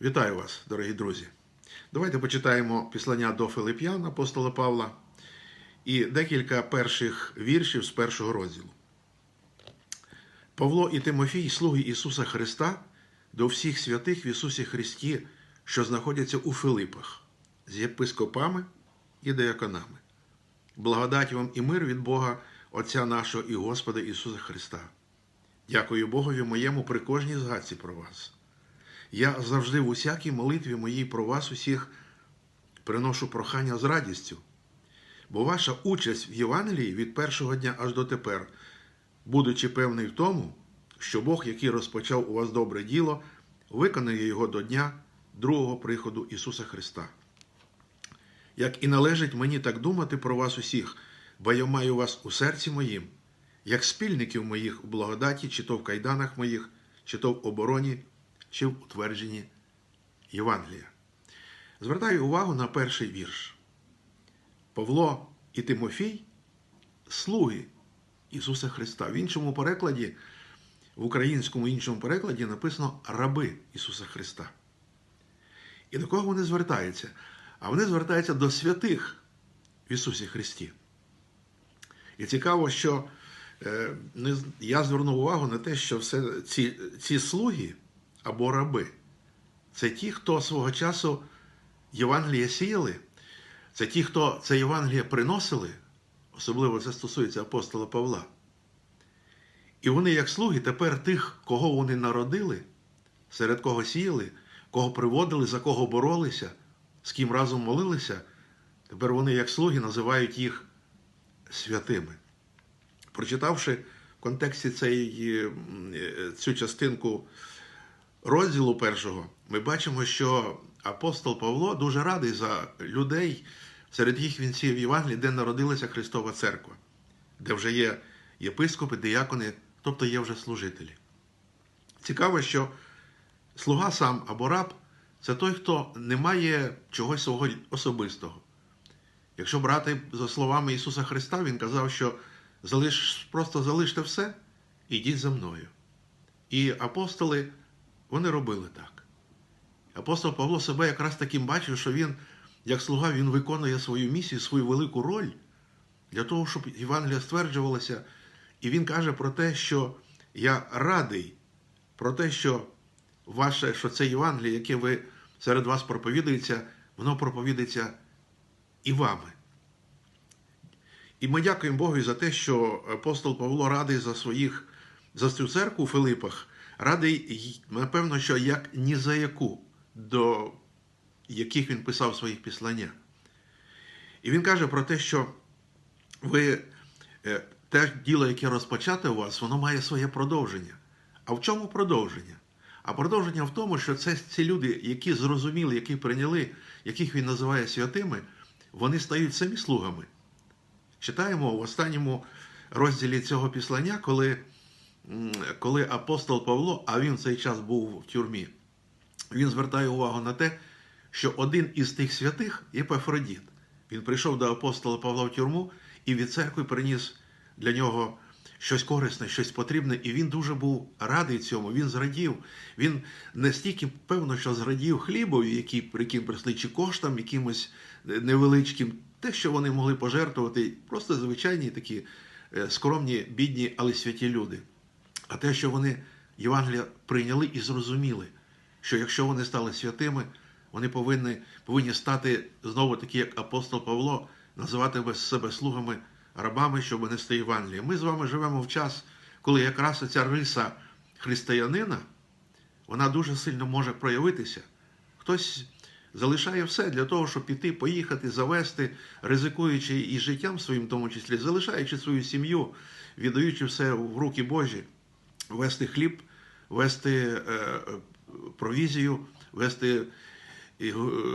Вітаю вас, дорогі друзі. Давайте почитаємо післання до Филип'ян апостола Павла і декілька перших віршів з першого розділу. Павло і Тимофій, слуги Ісуса Христа, до всіх святих в Ісусі Христі, що знаходяться у Филипах, з єпископами і деяконами. Благодать вам і мир від Бога, Отця нашого і Господа Ісуса Христа. Дякую Богові моєму при кожній згадці про вас. Я завжди в усякій молитві моїй про вас усіх приношу прохання з радістю, бо ваша участь в Євангелії від першого дня аж до тепер, будучи певний в тому, що Бог, який розпочав у вас добре діло, виконає його до дня другого приходу Ісуса Христа. Як і належить мені так думати про вас усіх, бо я маю вас у серці моїм, як спільників моїх у благодаті, чи то в кайданах моїх, чи то в обороні, чи в утвердженні Євангелія. Звертаю увагу на перший вірш. Павло і Тимофій слуги Ісуса Христа. В іншому перекладі, в українському іншому перекладі написано раби Ісуса Христа. І до кого вони звертаються? А вони звертаються до святих в Ісусі Христі. І цікаво, що е, я звернув увагу на те, що все ці, ці слуги або раби це ті, хто свого часу Євангеліє сіяли, це ті, хто це Євангеліє приносили, особливо це стосується апостола Павла. І вони, як слуги, тепер тих, кого вони народили, серед кого сіяли, кого приводили, за кого боролися, з ким разом молилися, тепер вони, як слуги, називають їх святими. Прочитавши в контексті цієї, цю частинку розділу першого, ми бачимо, що апостол Павло дуже радий за людей, серед їх він сіяв Євангелії, де народилася Христова Церква, де вже є єпископи, диякони, тобто є вже служителі. Цікаво, що слуга сам або раб це той, хто не має чогось свого особистого. Якщо брати за словами Ісуса Христа, Він казав, що залиш, просто залиште все йдіть за мною. І апостоли, вони робили так. Апостол Павло себе якраз таким бачив, що він, як слуга, він виконує свою місію, свою велику роль для того, щоб Євангелія стверджувалася. І він каже про те, що я радий про те, що ваше, що це Євангеліє, яке ви серед вас проповідується, воно проповідується і вами. І ми дякуємо Богу за те, що апостол Павло радий за своїх, за цю церкву у Филипах, радий, напевно, що як ні за яку, до яких він писав своїх післання. І він каже про те, що ви те діло, яке розпочате у вас, воно має своє продовження. А в чому продовження? А продовження в тому, що це ці люди, які зрозуміли, які прийняли, яких він називає святими, вони стають самі слугами. Читаємо в останньому розділі цього післання, коли коли апостол Павло, а він в цей час був в тюрмі, він звертає увагу на те, що один із тих святих Єпафродіт. Він прийшов до апостола Павла в тюрму і від церкви приніс для нього щось корисне, щось потрібне, і він дуже був радий цьому. Він зрадів. Він настільки певно, що зрадів хлібові, які яким прийшли, чи коштам якимось невеличким, те, що вони могли пожертвувати, просто звичайні такі скромні, бідні, але святі люди. А те, що вони Євангелія прийняли і зрозуміли, що якщо вони стали святими, вони повинні повинні стати знову такі, як апостол Павло, називати себе слугами рабами, щоб нести Євангеліє. Ми з вами живемо в час, коли якраз ця риса християнина, вона дуже сильно може проявитися. Хтось залишає все для того, щоб піти, поїхати, завести, ризикуючи і життям своїм, в тому числі, залишаючи свою сім'ю, віддаючи все в руки Божі, вести хліб, вести е, провізію, вести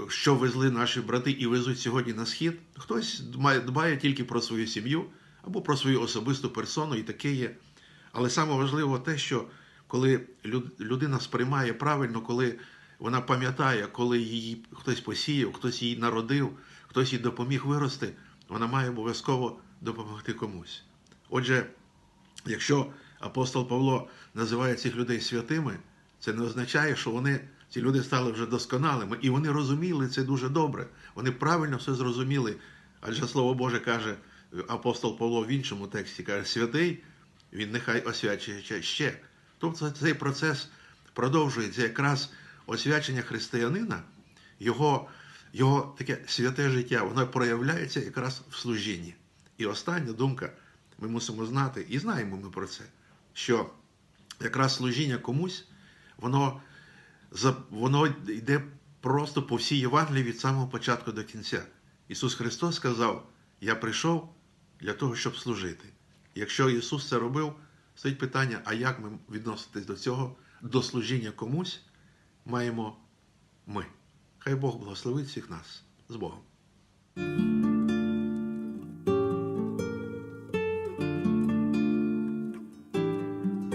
що везли наші брати і везуть сьогодні на схід. Хтось дбає тільки про свою сім'ю або про свою особисту персону, і таке є. Але саме важливо те, що коли людина сприймає правильно, коли вона пам'ятає, коли її хтось посіяв, хтось її народив, хтось їй допоміг вирости, вона має обов'язково допомогти комусь. Отже, якщо апостол Павло називає цих людей святими, це не означає, що вони Ці люди стали вже досконалими, і вони розуміли це дуже добре. Вони правильно все зрозуміли. Адже Слово Боже каже, апостол Павло в іншому тексті каже, святий, він нехай освячує ще. Тобто цей процес продовжується якраз освячення християнина, його, його таке святе життя, воно проявляється якраз в служінні. І остання думка, ми мусимо знати, і знаємо ми про це, що якраз служіння комусь, воно, воно йде просто по всій Євангелії від самого початку до кінця. Ісус Христос сказав: Я прийшов для того, щоб служити. Якщо Ісус це робив, стоїть питання, а як ми відноситись до цього, до служіння комусь, маємо ми. Хай Бог благословить всіх нас з Богом.